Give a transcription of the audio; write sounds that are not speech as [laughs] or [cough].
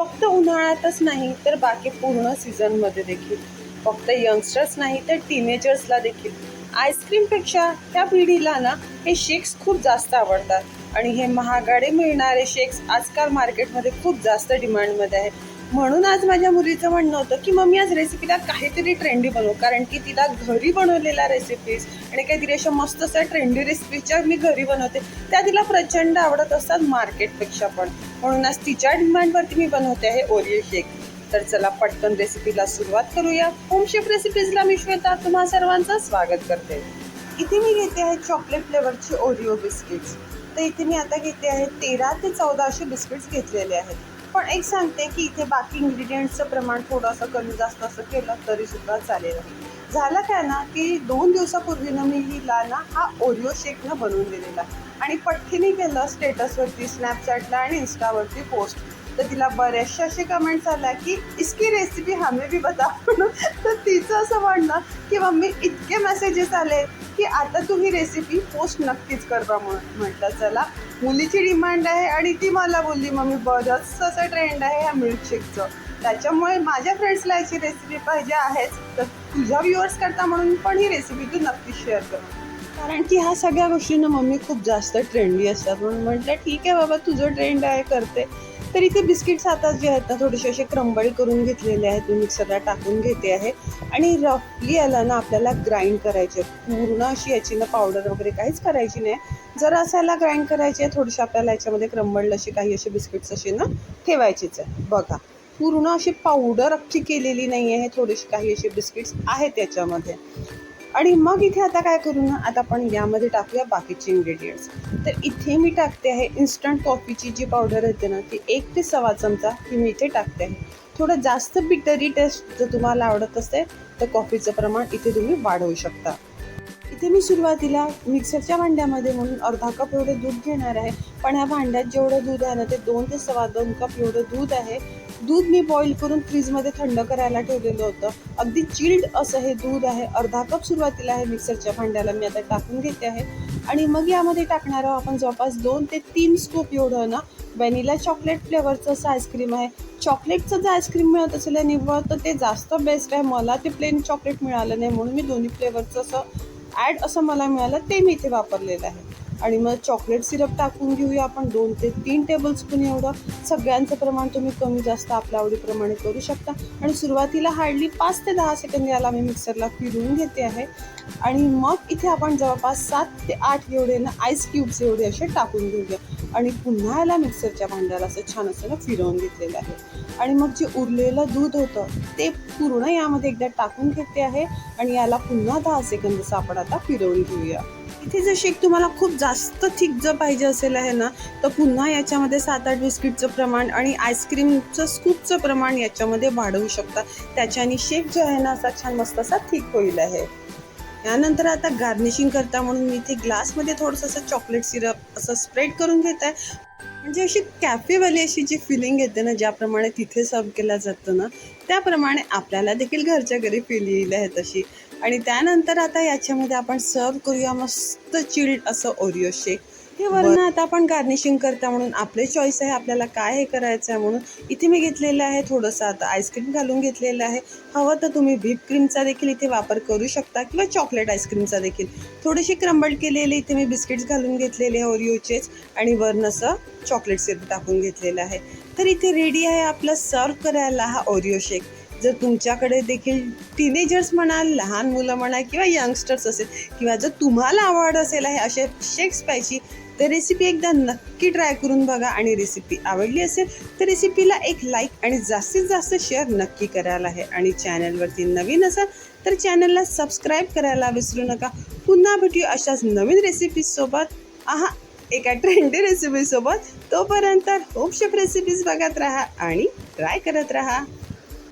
फक्त उन्हाळ्यातच नाही तर बाकी पूर्ण सीझनमध्ये देखील. फक्त यंगस्टर्स नाही तर टीनेजर्सला देखील. आईस्क्रीमपेक्षा त्या पिढीला ना हे शेक्स खूप जास्त आवडतात. आणि हे महागाडे मिळणारे शेक्स आजकाल मार्केटमध्ये खूप जास्त डिमांडमध्ये आहे म्हणून आज माझ्या मुलीचं म्हणणं होतं की मम्मी आज रेसिपीला काहीतरी ट्रेंडी बनवू. कारण की तिला घरी बनवलेल्या रेसिपीज आणि काहीतरी अशा मस्त अशा ट्रेंडी रेसिपीच्या मी घरी बनवते त्या तिला प्रचंड आवडत असतात मार्केटपेक्षा पण. म्हणून आज तिच्या डिमांडवरती मी बनवते आहे ओरिओ शेक. तर चला पटकन रेसिपीला सुरुवात करूया. होम शेफ रेसिपीजला मी श्वेता तुम्हा सर्वांचं स्वागत करते. इथे मी घेते आहे चॉकलेट फ्लेवरची ओरिओ बिस्किट्स. तर इथे मी आता घेते आहे तेरा ते चौदा असे बिस्किट्स घेतलेले आहेत. पण एक सांगते की इथे बाकी इन्ग्रेडियंट्सचं प्रमाण थोडंसं कमी जास्त असं केलं तरी सुद्धा चालेल. झालं काय ना की दोन दिवसापूर्वीनं मी हिला ना हा ओरिओ शेकनं बनवून दिलेला. आणि पठ्ठीने केलं स्टेटसवरती स्नॅपचॅटला आणि इन्स्टावरती पोस्ट तर तिला बऱ्याचशा असे कमेंट्स आल्या की इसकी रेसिपी हमें भी बता. म्हणून [laughs] तर तिचं असं म्हणणं की मम्मी इतके मेसेजेस आले की आता तू ही रेसिपी पोस्ट नक्कीच करवा म्हणून म्हटलं चला मुलीची डिमांड आहे आणि ती मला बोलली मम्मी बरंच असं ट्रेंड आहे ह्या मिल्कशेकचं त्याच्यामुळे माझ्या फ्रेंड्सला याची रेसिपी पाहिजे आहेच. तर तुझ्या व्ह्युअर्स करता म्हणून पण ही रेसिपी तू नक्कीच शेअर कर. कारण की ह्या सगळ्या गोष्टींना मम्मी खूप जास्त ट्रेंडी असतात. म्हणून म्हटलं ठीक आहे बाबा तुझं ट्रेंड आहे करते. तर इथे बिस्किट्स आता जे आहेत ना थोडेसे असे क्रंबल करून घेतलेले आहेत. मी मिक्सरला टाकून घेते आहे. आणि रफली याला ना आपल्याला ग्राइंड करायचे पूर्ण अशी याची ना पावडर वगैरे काहीच करायची नाही. जर असं याला ग्राइंड करायची आहे थोडीशी आपल्याला याच्यामध्ये क्रंबल अशी काही असे बिस्किट्स असे ना ठेवायचेच आहे बघा. पूर्ण अशी पावडर अख्खी केलेली नाही आहे थोडेसे काही असे बिस्किट्स आहेत त्याच्यामध्ये. आणि मग इथे आता काय करू ना आता आपण यामध्ये टाकूया बाकीचे इन्ग्रेडियंट्स तर इथे मी टाकते आहे इन्स्टंट कॉफीची जी पावडर येते ना ती एक ते सव्वा चमचा ही मी इथे टाकते आहे. थोडं जास्त बिटरी टेस्ट जर तुम्हाला आवडत असेल तर कॉफीचं प्रमाण इथे तुम्ही वाढवू शकता. इथे मी सुरुवातीला मिक्सरच्या भांड्यामध्ये म्हणून अर्धा कप एवढं दूध घेणार आहे. पण ह्या भांड्यात जेवढं दूध आहे ना ते दोन ते सव्वा दोन कप एवढं दूध आहे. दूध मी बॉईल करून फ्रीजमध्ये थंड करायला ठेवलेलं होतं. अगदी चिल्ड असं हे दूध आहे. अर्धा कप सुरुवातीला आहे मिक्सरच्या भांड्याला. मी आता टाकून घेते आहे. आणि मग यामध्ये टाकणार आहोत आपण जवळपास दोन ते तीन स्कूप एवढं ना व्हॅनिला चॉकलेट फ्लेवरचं असं आईस्क्रीम आहे. चॉकलेटचं जर आईस्क्रीम मिळत असेल निव्वळ तर ते जास्त बेस्ट आहे. मला ते प्लेन चॉकलेट मिळालं नाही म्हणून मी दोन्ही फ्लेवरचं असं ॲड असं मला मिळालं ते मी इथे वापरलेलं आहे. आणि मग चॉकलेट सिरप टाकून घेऊया आपण. दोन ते तीन टेबलस्पून एवढं. सगळ्यांचं प्रमाण तुम्ही कमी जास्त आपल्या आवडीप्रमाणे करू शकता. आणि सुरुवातीला हार्डली पाच ते दहा सेकंद याला मी मिक्सरला फिरवून घेते आहे. आणि मग इथे आपण जवळपास सात ते आठ एवढे ना आईस क्यूब्स एवढे असे टाकून घेऊया. आणि पुन्हा याला मिक्सरच्या भांड्याला असं छान असं ना फिरवून घेतलेलं आहे. आणि मग जे उरलेलं दूध होतं ते पूर्ण यामध्ये एकदा टाकून घेते आहे. आणि याला पुन्हा दहा सेकंद असं आपण आता फिरवून घेऊया. इथे जर शेक तुम्हाला खूप जास्त थिक जर पाहिजे असेल आहे ना तर पुन्हा याच्यामध्ये सात आठ बिस्किटचं प्रमाण आणि आईस्क्रीमचं स्कूपचं प्रमाण याच्यामध्ये वाढवू शकता. त्याच्याने शेक जो आहे ना असा छान मस्त असा थिक होईल आहे. यानंतर आता गार्निशिंग करता म्हणून मी इथे ग्लासमध्ये थोडंसं असं चॉकलेट सिरप असं स्प्रेड करून घेत आहे म्हणजे अशी कॅफेवाली अशी जी फिलिंग येते ना ज्याप्रमाणे तिथे सर्व केलं जातं ना त्याप्रमाणे आपल्याला देखील घरच्या घरी फील येईल आहे तशी. आणि त्यानंतर आता याच्यामध्ये आपण सर्व करूया मस्त चिल्ड असं ओरिओ शेक हे वरण आता आपण गार्निशिंग करता म्हणून आपले चॉईस आहे आपल्याला काय हे करायचं आहे म्हणून. इथे मी घेतलेलं आहे थोडंसं आता आईस्क्रीम घालून घेतलेलं आहे. हवं तर तुम्ही व्हीप क्रीमचा देखील इथे वापर करू शकता किंवा चॉकलेट आईस्क्रीमचा देखील. थोडीशी क्रंबल केलेले इथे मी बिस्किट्स घालून घेतलेले आहे ओरिओचेच आणि वरण असं चॉकलेट सिरप टाकून घेतलेलं आहे. तर इथे रेडी आहे आपलं सर्व करायला हा ओरिओ शेक जर तुमच्याकडे देखील टीनेजर्स म्हणाल लहान मुलं म्हणा किंवा यंगस्टर्स असेल किंवा जर तुम्हाला आवड असेल आहे असे शेक्स पाहिजे तर रेसिपी एकदा नक्की ट्राय करून बघा आणि रेसिपी आवडली असेल तर रेसिपीला एक लाईक आणि जास्तीत जास्त शेअर नक्की करायला आहे. आणि चॅनलवरती नवीन असाल तर चॅनलला सबस्क्राईब करायला विसरू नका. पुन्हा भेटूया अशाच नवीन रेसिपीजसोबत आहा एका ट्रेंडी रेसिपीसोबत तोपर्यंत होप शेफ रेसिपीज बघत राहा आणि ट्राय करत राहा.